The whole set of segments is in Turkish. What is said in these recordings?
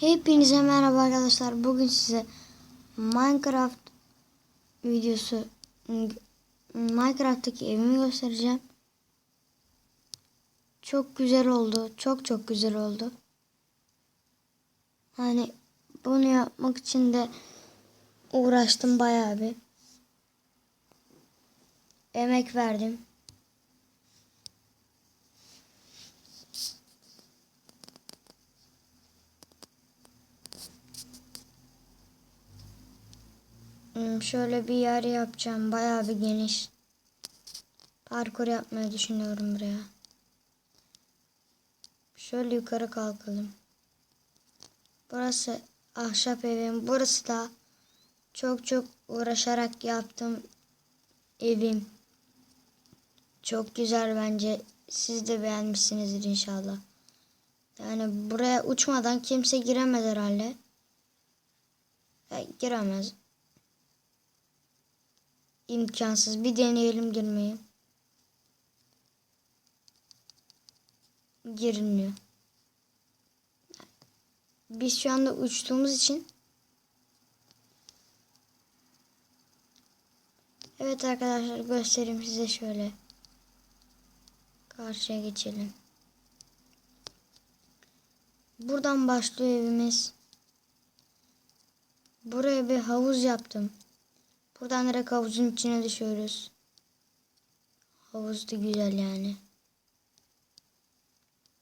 Hepinize merhaba arkadaşlar. Bugün size Minecraft videosu Minecraft'taki evimi göstereceğim. Çok güzel oldu. Çok çok güzel oldu. Hani bunu yapmak için de uğraştım bayağı bir. Emek verdim. Şöyle bir yer yapacağım. Bayağı bir geniş. Parkur yapmayı düşünüyorum buraya. Şöyle yukarı kalkalım. Burası ahşap evim. Burası da çok çok uğraşarak yaptığım evim. Çok güzel bence. Siz de beğenmişsinizdir inşallah. Yani buraya uçmadan kimse giremez herhalde. Ya, giremez. İmkansız. Bir deneyelim girmeyi. Girilmiyor. Biz şu anda uçtuğumuz için Evet arkadaşlar göstereyim size şöyle. Karşıya geçelim. Buradan başlıyor evimiz. Buraya bir havuz yaptım. Buradan direkt havuzun içine düşüyoruz. Havuz da güzel yani.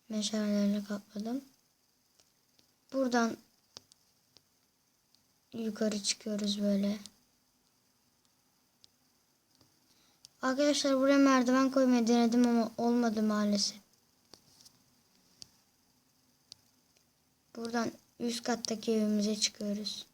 Meşalelerle kapladım. Buradan yukarı çıkıyoruz böyle. Arkadaşlar buraya merdiven koymayı denedim ama olmadı maalesef. Buradan üst kattaki evimize çıkıyoruz.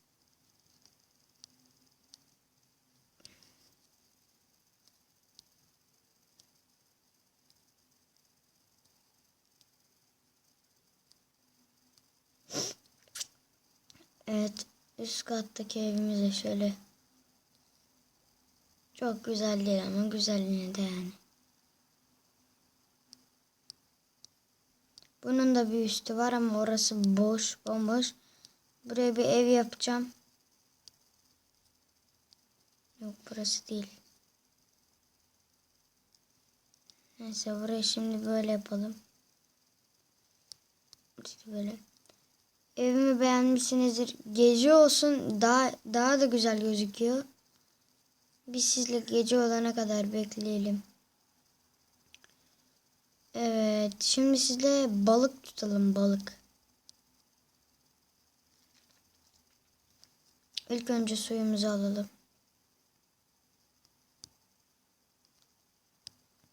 Evet, üst kattaki evimize şöyle çok güzel değil ama güzelliğine de yani. Bunun da bir üstü var ama orası boş, bomboş. Buraya bir ev yapacağım. Yok burası değil. Neyse burayı şimdi böyle yapalım. İşte böyle. Evimi beğenmişsinizdir. Gece olsun daha daha da güzel gözüküyor. Biz sizle gece olana kadar bekleyelim. Evet, şimdi sizle balık tutalım balık. İlk önce suyumuzu alalım.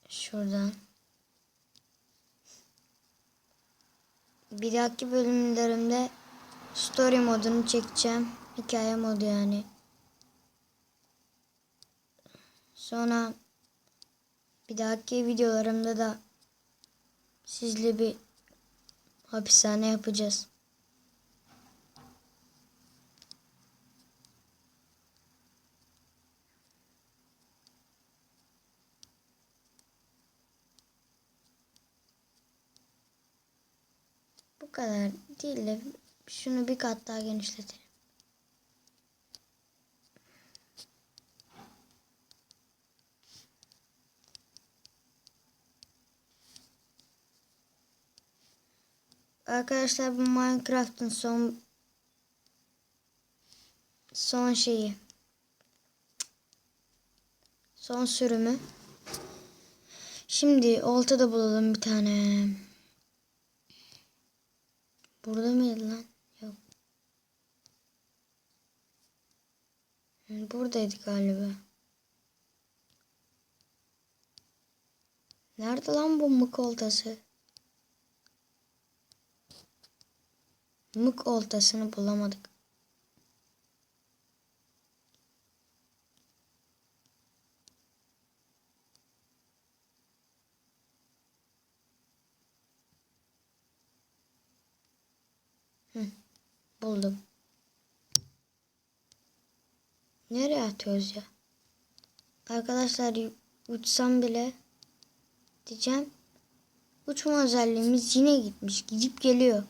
Şuradan. Bir dahaki bölümlerimde story modunu çekeceğim. Hikaye modu yani. Sonra bir dahaki videolarımda da sizle bir hapishane yapacağız. Bu kadar değil de şunu bir kat daha genişletelim. Arkadaşlar bu Minecraft'ın son son şeyi. Son sürümü. Şimdi olta da bulalım bir tane. Burada mıydı lan? Yok. Buradaydı galiba. Nerede lan bu mık oltası? Mık oltasını bulamadık. Buldum. Nereye atıyoruz ya? Arkadaşlar uçsam bile diyeceğim. Uçma özelliğimiz yine gitmiş. Gidip geliyor.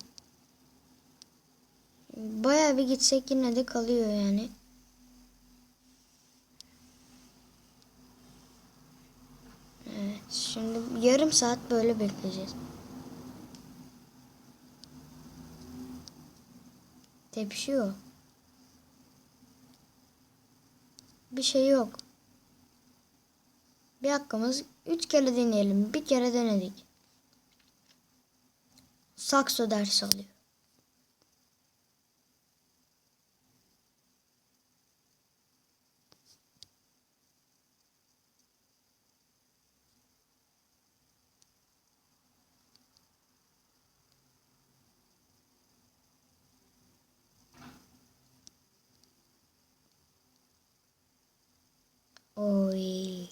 Bayağı bir gitsek yine de kalıyor yani. Evet, şimdi yarım saat böyle bekleyeceğiz. Tepişiyor. Bir şey yok. Bir hakkımız üç kere deneyelim. Bir kere denedik. Sakso dersi alıyor. Oy.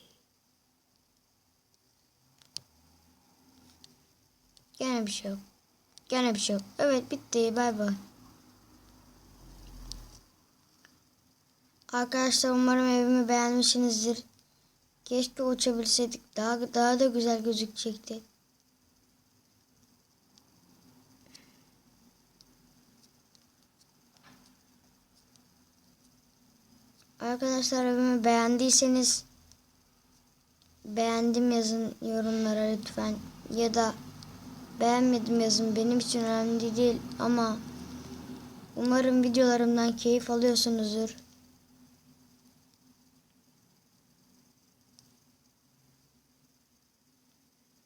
Gene bir şey yok. Gene bir şey yok. Evet bitti. Bay bay. Arkadaşlar umarım evimi beğenmişsinizdir. Keşke uçabilseydik. Daha daha da güzel gözükecekti. Arkadaşlar evimi beğendiyseniz beğendim yazın yorumlara lütfen ya da beğenmedim yazın benim için önemli değil ama umarım videolarımdan keyif alıyorsunuzdur.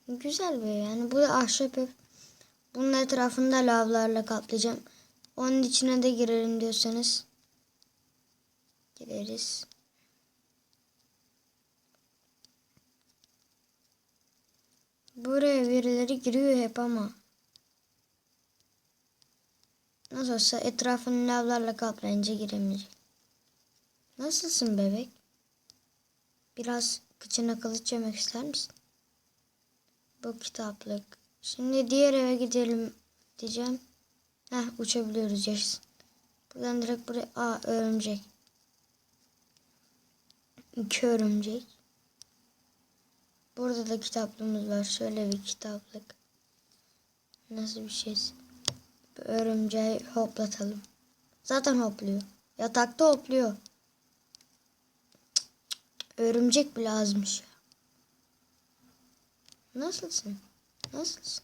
Güzel bir yani bu ahşap ev. Bunun etrafında lavlarla kaplayacağım. Onun içine de girelim diyorsanız gireriz. Buraya birileri giriyor hep ama. Nasıl olsa etrafını lavlarla kaplayınca giremeyecek. Nasılsın bebek? Biraz kıçına kılıç yemek ister misin? Bu kitaplık. Şimdi diğer eve gidelim diyeceğim. Heh uçabiliyoruz yaşasın. Buradan direkt buraya... Aa örümcek. İki örümcek. Burada da kitaplığımız var. Şöyle bir kitaplık. Nasıl bir şey? Bir örümceği hoplatalım. Zaten hopluyor. Yatakta hopluyor. Örümcek bile azmış ya. Nasılsın? Nasılsın?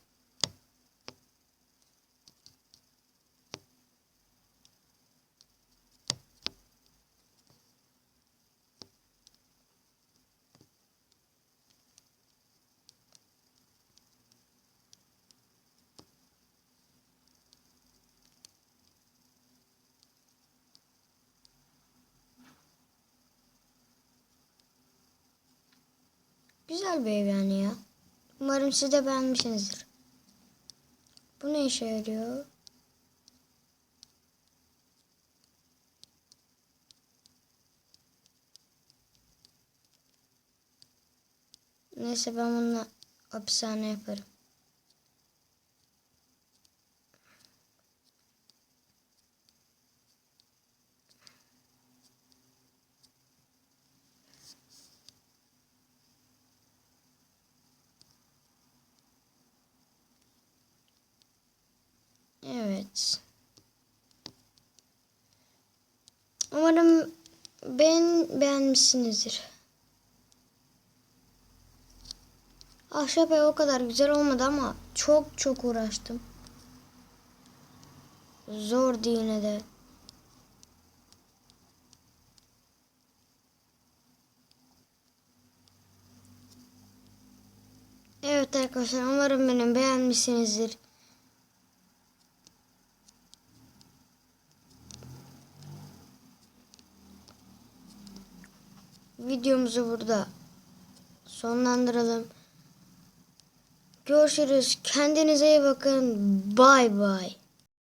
Güzel bir ev yani ya. Umarım siz de beğenmişsinizdir. Bu ne işe yarıyor? Neyse ben bununla hapishane yaparım. Evet. Umarım ben beğenmişsinizdir. Ahşap ev o kadar güzel olmadı ama çok çok uğraştım. Zordu yine de. Evet arkadaşlar umarım benim beğenmişsinizdir. Videomuzu burada sonlandıralım. Görüşürüz. Kendinize iyi bakın. Bay bay.